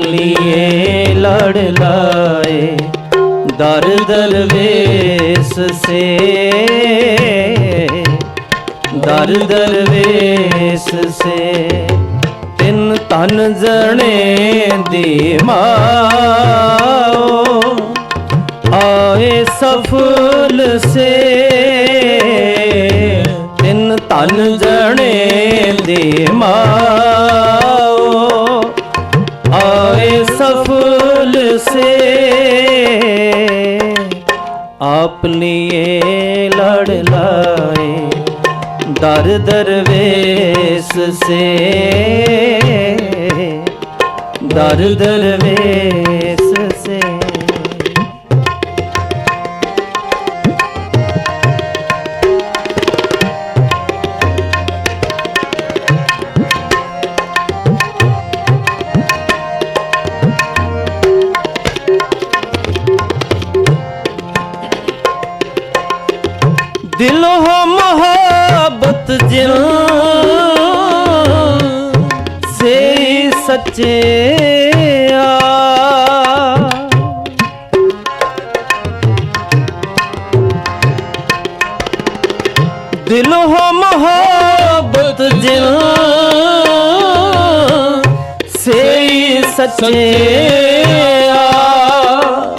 लिए लड़ लाए दर दरवेश से दर दरवेश से ਤਿੰਨ ਤਨ ਜਣੇ ਦੀ ਮਾਓ ਆਏ ਸਫਲ ਸੇ ਤਿੰਨ ਤਨ ਜਣੇ ਦੀ ਮਾਓ ਆਪ ਲਿਏ ਲੜ ਲਾਏ। ਦਰ ਦਰਵੇਸ ਸੇ। ਦਰ ਦਰਵੇਸ ਦਿਲ ਹੋ ਮੁਹੱਬਤ ਜਿਲ ਸੇ ਸੱਚੇ ਆ। ਦਿਲ ਹੋ ਮੁਹੱਬਤ ਜਿਲ ਸੇ ਸੱਚੇ ਆ।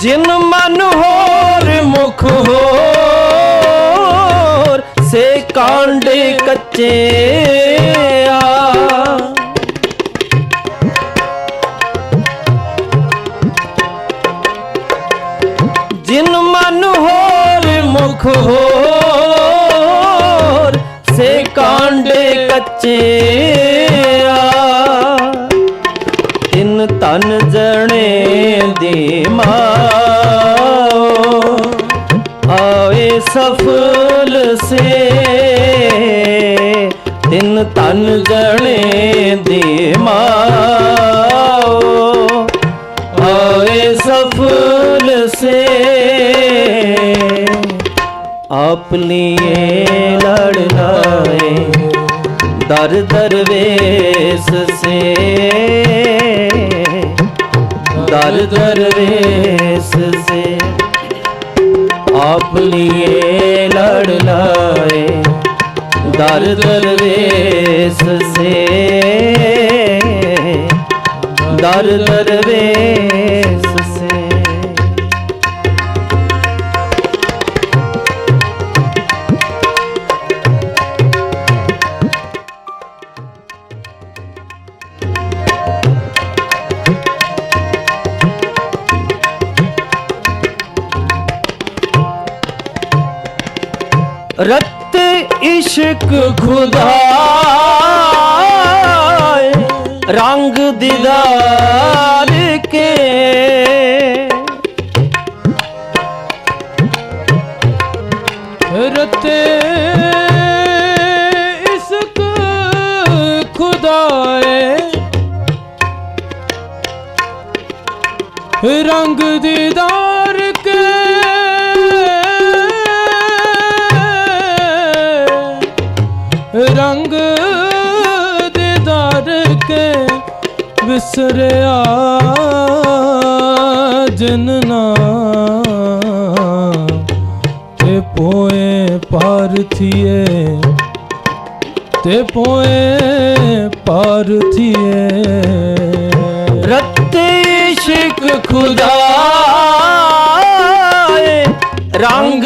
ਜਿਨ ਮਨ ਹੋਰ ਮੁਖ ਹੋ ਕਾਂਡੇ ਕੱਚੇ ਆ। ਜਿਨ ਮਨ ਹੋਰ ਮੁਖ ਹੋਰ, ਸੇ ਕਾਂਡੇ ਕੱਚੇ ਆ। ਤਿੰਨ ਤਨ ਜਣੇ ਦੀ ਮਾਓ सफल से दिन तन गणे दिमाओ आए सफल से आप लिए लड़ाए दर दरवेश से दर दरवेश से ਆਪ ਲੀਏ ਲੜ ਲਾਏ ਦਰ ਦਰਵੇਸ ਸੇ। ਦਰ ਦਰਵੇਸ ਰਤ ਇਸ਼ਕ ਖੁਦਾਏ ਰੰਗ ਦਿਦਾਰ ਕੇ ਰਤ ਇਸ਼ਕ ਖੁਦਾਏ ਰੰਗ ਦਿਦਾਰ ਰੰਗ ਦੀਦਾਰ ਕੇ ਵਿਸਰਿਆ ਜਿਨ ਨਾਮ ਤੇ ਪੋਏ ਪਾਰਥੀਏ, ਤੇ ਪੋਏ ਪਾਰਥੀਏ। ਰੱਤੇ ਇਸ਼ਕ ਖੁਦਾ ਰੰਗ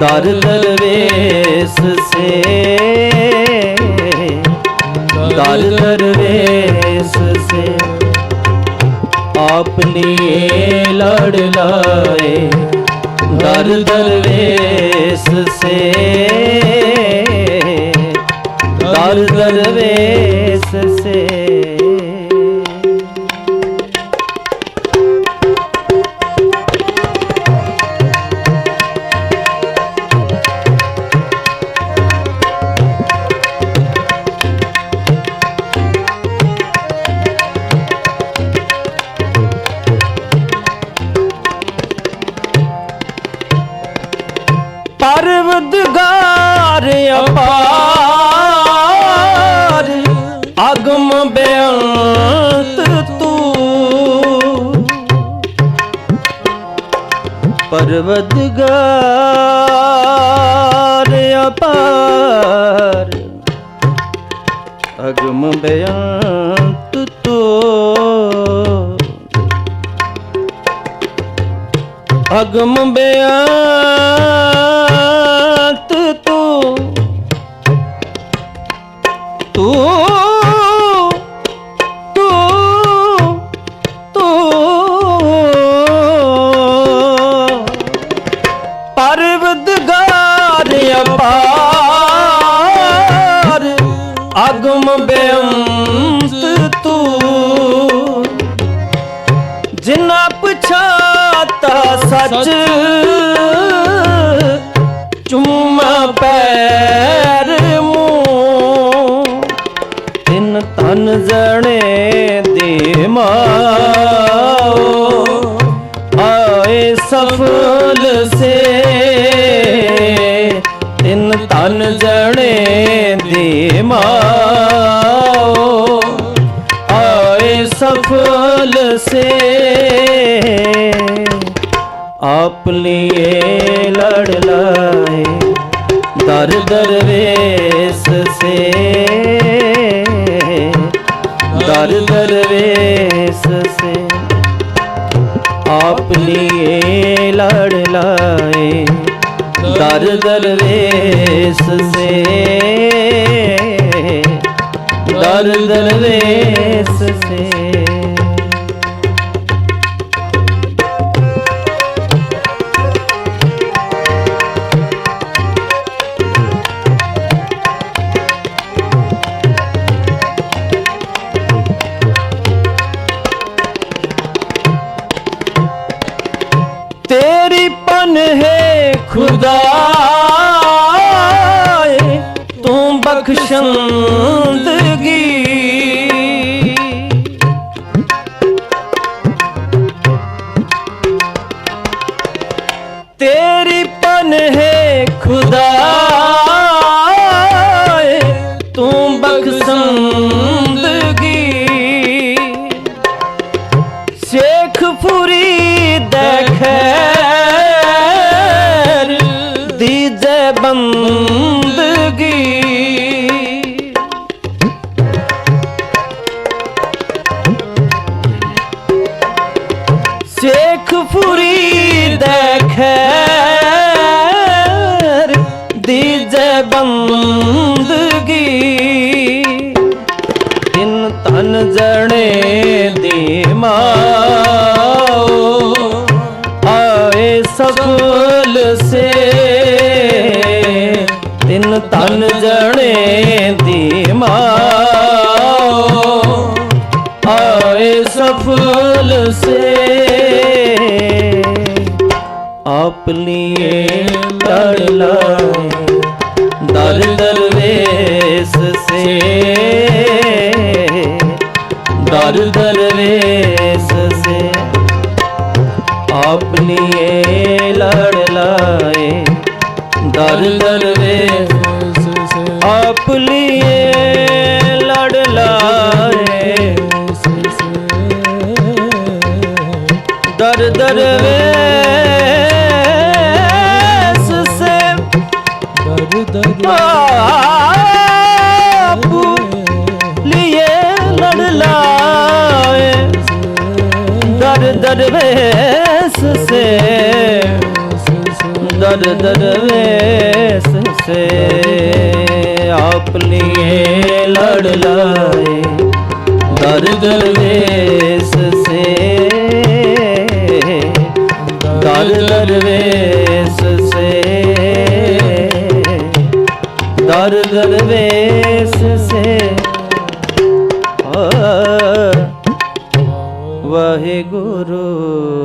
ਦਰ ਦਰਵੇਸ ਸੇ। ਦਰ ਦਰਵੇਸ ਸੇ। ਆਪਨੀ ਲੜ ਲਾਏ। ਦਰ ਦਰਵੇਸ ਸੇ। ਦਰ ਦਰਵੇਸ ਸੇ। ਪਰਵਦਗਾਰ ਅਪਾਰ। ਅਗਮ ਬੇਅੰਤ ਤੋ ਅਗਮ ਬਿਆੰਤ ਤੂੰ ਤੂੰ ਤੂੰ ਸਫਲ ਸੇ ਤਿੰਨ ਤਨ ਜਣੇ ਦੇ ਮਾਓ आए सफल से आप लिए लड़ लाए दर दरवेश से दर दरवेश से आप लिए लड़ लाए ਦਰ ਦਰਵੇਸ ਸੇ। ਦਰ ਦਰਵੇਸ ਸੇ। চল ফুরি দেখের দিজে বন্দগি তিন তন জড়ে দিমা আয়ে সকল সে তিন তন জড়ে দিমা আয়ে সফল সে ਆਪਣੀ ਲੜ ਲਾਏ। ਦਰ ਦਰਵੇਸ ਸੇ। ਦਰ ਦਰਵੇਸ ਸੇ। ਆਪ ਲੜ ਲਾਏ। ਦਰ ਦਰਵੇਸ ਸੇ। ਆਪ दरवेश से दर दरवेश से आप लिए लड़ लाए दर दरवेश से दर दरवेश से दर दरवेश से ਆ, ਵਾਹਿਗੁਰੂ